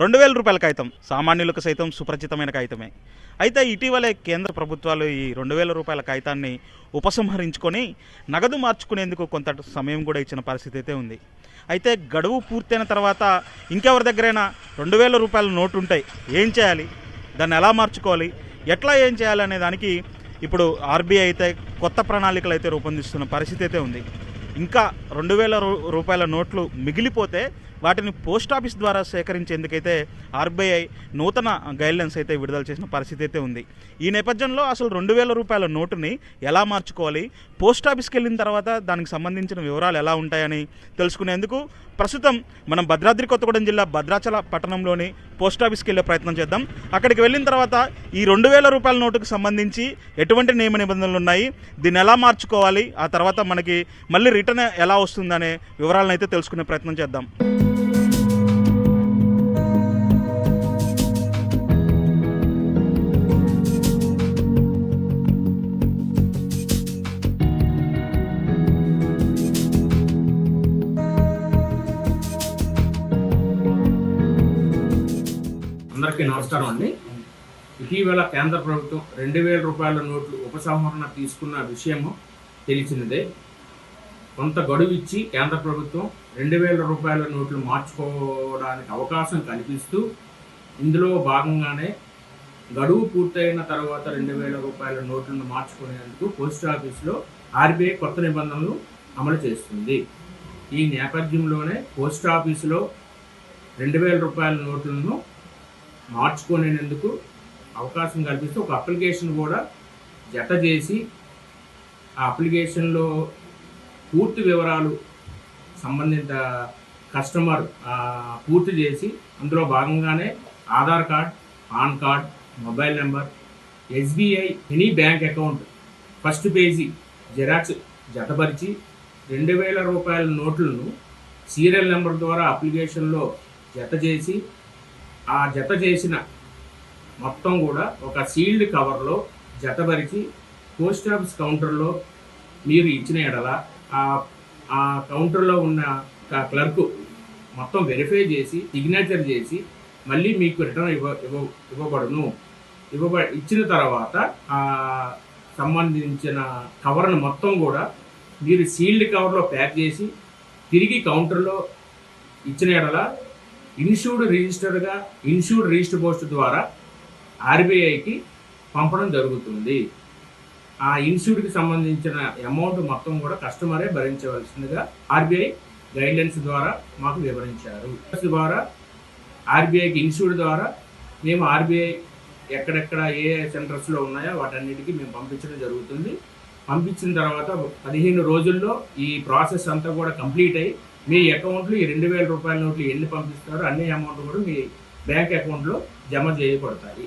రెండు వేల రూపాయల కాగితం. సామాన్యులకు సైతం సుపరిచితమైన కాగితమే. అయితే ఇటీవలే కేంద్ర ప్రభుత్వాలు ఈ రెండు వేల రూపాయల కాగితాన్ని ఉపసంహరించుకొని నగదు మార్చుకునేందుకు కొంత సమయం కూడా ఇచ్చిన పరిస్థితి అయితే ఉంది. అయితే గడువు పూర్తయిన తర్వాత ఇంకెవరి దగ్గరైనా రెండు వేల రూపాయల నోటు ఉంటాయి ఏం చేయాలి? దాన్ని ఎలా మార్చుకోవాలి? ఎట్లా ఏం చేయాలి అనే దానికి ఇప్పుడు ఆర్బీఐ అయితే కొత్త ప్రణాళికలు అయితే రూపొందిస్తున్న పరిస్థితి అయితే ఉంది. ఇంకా రెండు వేల రూ- రూపాయల నోట్లు మిగిలిపోతే వాటిని పోస్ట్ ఆఫీస్ ద్వారా సేకరించేందుకైతే ఆర్బీఐ నూతన గైడ్లైన్స్ అయితే విడుదల చేసిన పరిస్థితి అయితే ఉంది. ఈ నేపథ్యంలో అసలు రెండు వేల రూపాయల నోటుని ఎలా మార్చుకోవాలి? పోస్ట్ ఆఫీస్కి వెళ్ళిన తర్వాత దానికి సంబంధించిన వివరాలు ఎలా ఉంటాయని తెలుసుకునేందుకు ప్రస్తుతం మనం భద్రాద్రి కొత్తగూడెం జిల్లా భద్రాచల పట్టణంలోని పోస్ట్ ఆఫీస్కి వెళ్ళే ప్రయత్నం చేద్దాం. అక్కడికి వెళ్ళిన తర్వాత ఈ రెండు వేల రూపాయల నోటుకు సంబంధించి ఎటువంటి నియమ నిబంధనలు ఉన్నాయి? దీన్ని ఎలా మార్చుకోవాలి? ఆ తర్వాత మనకి మళ్ళీ రిటర్న్ ఎలా వస్తుందనే వివరాలను అయితే తెలుసుకునే ప్రయత్నం చేద్దాం. అందరికీ నమస్కారం అండి ఇటీవల కేంద్ర ప్రభుత్వం రెండు వేల రూపాయల నోట్లు ఉపసంహరణ తీసుకున్న విషయము తెలిసినదే. కొంత గడువు ఇచ్చి కేంద్ర ప్రభుత్వం రెండు వేల రూపాయల నోట్లు మార్చుకోవడానికి అవకాశం కల్పిస్తూ ఇందులో భాగంగానే గడువు పూర్తయిన తర్వాత రెండు వేల రూపాయల నోట్లను మార్చుకునేందుకు పోస్ట్ ఆఫీస్లో ఆర్బీఐ కొత్త నిబంధనలు అమలు చేస్తుంది. ఈ నేపథ్యంలోనే పోస్ట్ ఆఫీసులో రెండు వేల రూపాయల నోట్లను మార్చుకునేందుకు అవకాశం కల్పిస్తూ ఒక అప్లికేషన్ కూడా జత చేసి ఆ అప్లికేషన్లో పూర్తి వివరాలు సంబంధిత కస్టమర్ పూర్తి చేసి అందులో భాగంగానే Aadhaar card pan card mobile number SBI any bank account first page xerox జతపరిచి రెండు వేల రూపాయల నోట్లను సీరియల్ నెంబర్ ద్వారా అప్లికేషన్లో జత చేసి ఆ జత చేసిన మొత్తం కూడా ఒక సీల్డ్ కవర్లో జతపరిచి పోస్ట్ ఆఫీస్ కౌంటర్లో మీరు ఇచ్చిన ఎడల ఆ కౌంటర్లో ఉన్న క్లర్క్ మొత్తం వెరిఫై చేసి సిగ్నేచర్ చేసి మళ్ళీ మీకు రిటర్న్ ఇవ్వ ఇవ్వ ఇవ్వబడును. ఇవ్వబ ఇచ్చిన తర్వాత ఆ సంబంధించిన కవర్ను మొత్తం కూడా మీరు సీల్డ్ కవర్లో ప్యాక్ చేసి తిరిగి కౌంటర్లో ఇచ్చిన ఎడల ఇన్సూర్డ్ రిజిస్టర్డ్గా ఇన్సూర్డ్ రిజిస్టర్ పోస్ట్ ద్వారా ఆర్బీఐకి పంపడం జరుగుతుంది. ఆ ఇన్సూర్డ్కి సంబంధించిన అమౌంట్ మొత్తం కూడా కస్టమరే భరించవలసిందిగా ఆర్బీఐ గైడ్లైన్స్ ద్వారా మాకు వివరించారు. ద్వారా ఆర్బీఐకి ఇన్సూర్డ్ ద్వారా మేము ఆర్బీఐ ఎక్కడెక్కడ ఏ సెంటర్స్లో ఉన్నాయో వాటన్నిటికీ మేము పంపించడం జరుగుతుంది. పంపించిన తర్వాత పదిహేను రోజుల్లో ఈ ప్రాసెస్ అంతా కూడా కంప్లీట్ అయ్యి మీ అకౌంట్లో ఈ రెండు వేల రూపాయల నోట్లు ఎన్ని పంపిస్తారో అన్ని అమౌంట్ కూడా మీ బ్యాంక్ అకౌంట్లో జమ చేయబడతాయి.